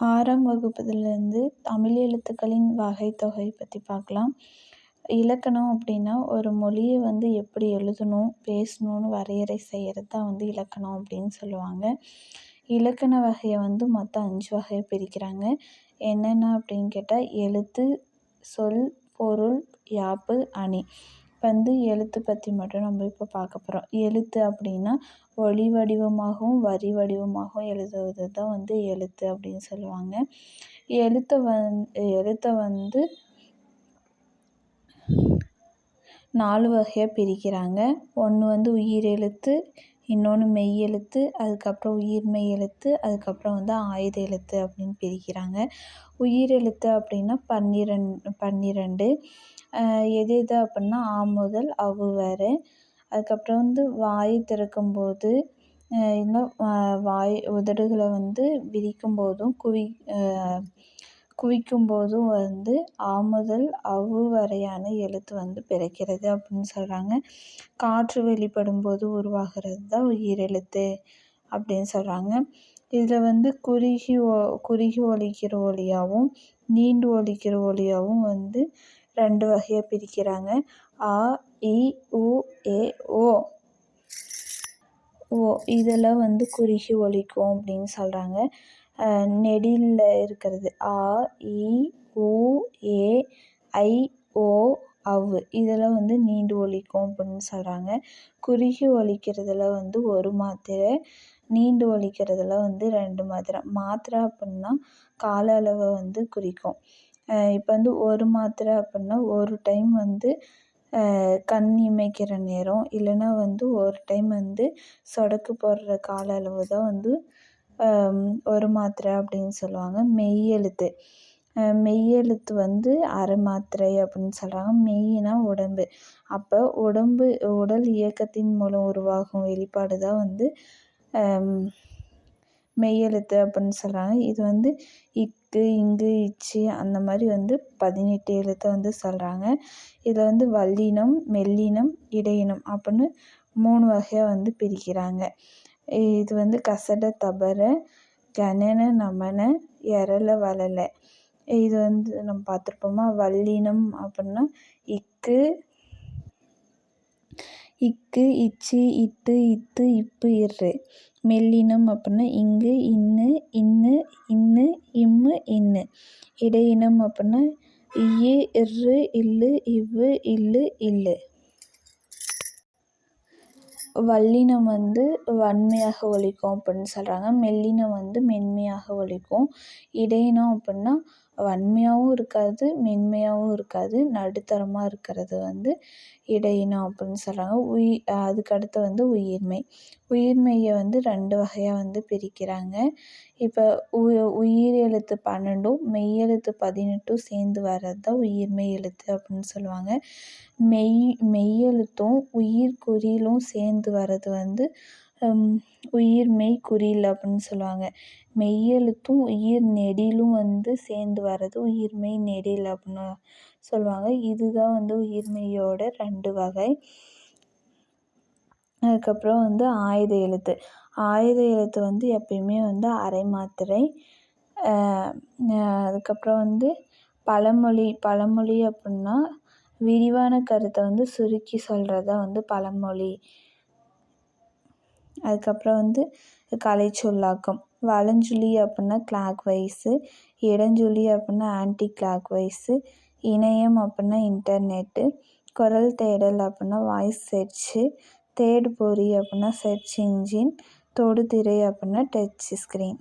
ஆறாம் வகுப்புலேருந்து தமிழ் எழுத்துக்களின் வகைத்தொகை பற்றி பார்க்கலாம் இலக்கணம் அப்படின்னா ஒரு மொழியை வந்து எப்படி எழுதணும் பேசணும்னு வரையறை செய்கிறது தான் வந்து இலக்கணம் அப்படின்னு சொல்லுவாங்க. இலக்கண வகையை வந்து மொத்தம் அஞ்சு வகையாக பிரிக்கிறாங்க. என்னென்ன அப்படின்னு கேட்டால் எழுத்து சொல் பொருள் யாப்பு அணி. வந்து எழுத்து பற்றி மட்டும் நம்ம இப்போ பார்க்க போகிறோம் எழுத்து அப்படின்னா ஒளி வடிவமாகவும் வரி வடிவமாகவும் எழுதுவது தான் வந்து எழுத்து அப்படின்னு சொல்லுவாங்க. எழுத்தை வந் எழுத்தை வந்து நாலு வகையாக பிரிக்கிறாங்க. ஒன்று வந்து உயிர் எழுத்து இன்னொன்று மெய் எழுத்து அதுக்கப்புறம் உயிர்மெய் எழுத்து அதுக்கப்புறம் வந்து ஆயுத எழுத்து அப்படின்னு பிரிக்கிறாங்க. உயிர் எழுத்து அப்படின்னா பன்னிரெண் பன்னிரெண்டு. எது எது அப்புடின்னா ஆ முதல் அவு வரை அதுக்கப்புறம் வந்து வாய் திறக்கும்போது இன்னும் வாய் உதடுகளை வந்து விரிக்கும் போதும் குவி குவிக்கும் போதும் வந்து ஆ முதல் அவு வரையான எழுத்து வந்து பிறக்கிறது அப்படின்னு சொல்கிறாங்க காற்று வெளிப்படும் போது உருவாகிறது தான் உயிரெழுத்து அப்படின்னு சொல்கிறாங்க இதில் வந்து குறுகி ஒ குறுகி ஒலிக்கிற ஒலியாகவும் நீண்டு ஒலிக்கிற ஒலியாகவும் வந்து ரெண்டு வகையாக பிரிக்கிறாங்க. ஆ இ உ ஏ ஓ. ஓ இதெல்லாம் வந்து குறுகி ஒலிக்கும் அப்படின்னு சொல்கிறாங்க நெடிலில் இருக்கிறது. ஆ இ உ ஏ ஐ ஓ அவ். இதெல்லாம் வந்து நீண்டு ஒலிக்கும் அப்படின்னு சொல்கிறாங்க குறுகி ஒழிக்கிறதுல வந்து ஒரு மாத்திரை நீண்டு ஒழிக்கிறதுல வந்து ரெண்டு மாத்திரை. மாத்திரை அப்படின்னா கால அளவை வந்து குறிக்கும். இப்போ வந்து ஒரு மாத்திரை அப்புடின்னா ஒரு டைம் வந்து கண் இமைக்கிற நேரம். இல்லைன்னா வந்து ஒரு டைம் வந்து சொடக்கு போடுற கால அளவு தான் வந்து ஒரு மாத்திரை அப்படின்னு சொல்லுவாங்க. மெய்யெழுத்து மெய்யெழுத்து வந்து அரை மாத்திரை அப்படின்னு சொல்கிறாங்க மெய்னா உடம்பு. அப்போ உடம்பு உடல் இயக்கத்தின் மூலம் உருவாகும் வெளிப்பாடு தான் வந்து மெய்யெழுத்து அப்படின்னு சொல்கிறாங்க இது வந்து இக்கு இங்கு இச்சு அந்த மாதிரி வந்து பதினெட்டு எழுத்தை வந்து சொல்கிறாங்க இதில் வந்து வல்லினம் மெல்லினம் இடையினம் அப்படின்னு மூணு வகையாக வந்து பிரிக்கிறாங்க. இது வந்து கசட தபர கணன நமன எரல வளல இது வந்து நம்ம பார்த்துருப்போமா? வல்லினம் அப்படின்னா இக்கு இக்கு இச்சு இட்டு இத்து இப்பு இரு மெல்லினம் அப்படின்னா இங்கு இன்னு இன்னு இன்னு இம்மு இன்னு. இடையினம் அப்படின்னா இய்யு இர்ரு இல்லு இவ்வு இல்லு இல்லு. வல்லினம் வந்து வன்மையாக ஒலிக்கும் அப்படின்னு சொல்கிறாங்க மெல்லினம் வந்து மென்மையாக ஒலிக்கும். இடையினம் அப்படின்னா வன்மையாகவும் இருக்காது மென்மையாகவும் இருக்காது. நடுத்தரமாக இருக்கிறது வந்து இடையினம் அப்படின்னு சொல்கிறாங்க உயி அதுக்கடுத்து வந்து உயிர்மெய் உயிர்மெய்யை வந்து ரெண்டு வகையாக வந்து பிரிக்கிறாங்க. இப்போ உ உயிர் எழுத்து பன்னெண்டும் மெய் எழுத்து பதினெட்டும் சேர்ந்து வர்றது தான் உயிர்மெய் எழுத்து அப்படின்னு சொல்லுவாங்க. மெய் மெய் எழுத்தும் உயிர் குறியிலும் சேர்ந்து வர்றது வந்து உயிர் மெய் குறில் அப்படின்னு சொல்லுவாங்க. மெய்யெழுத்தும் உயிர் நெடிலும் வந்து சேர்ந்து வர்றது உயிர்மெய் நெடில் அப்படின்னு சொல்லுவாங்க. இதுதான் வந்து உயிர் மெய்யோட ரெண்டு வகை. அதுக்கப்புறம் வந்து ஆயுத எழுத்து. ஆயுத எழுத்து வந்து எப்பயுமே வந்து அரை மாத்திரை. அதுக்கப்புறம் வந்து பழமொழி. பழமொழி அப்புடின்னா விரிவான கருத்தை வந்து சுருக்கி சொல்கிறது தான் வந்து பழமொழி. அதுக்கப்புறம் வந்து கலைச்சொல்லாக்கம். வலஞ்சுழி அப்புடின்னா கிளாக் வைஸு இடஞ்சுழி அப்புடின்னா ஆன்ட்டி கிளாக் வைஸு இணையம் அப்புடின்னா இன்டர்நெட்டு குரல் தேடல் அப்புடின்னா வாய்ஸ் சர்ச்சு தேடுபொறி அப்புடின்னா சர்ச் இன்ஜின் தொடுதிரை அப்புடின்னா டச் ஸ்க்ரீன்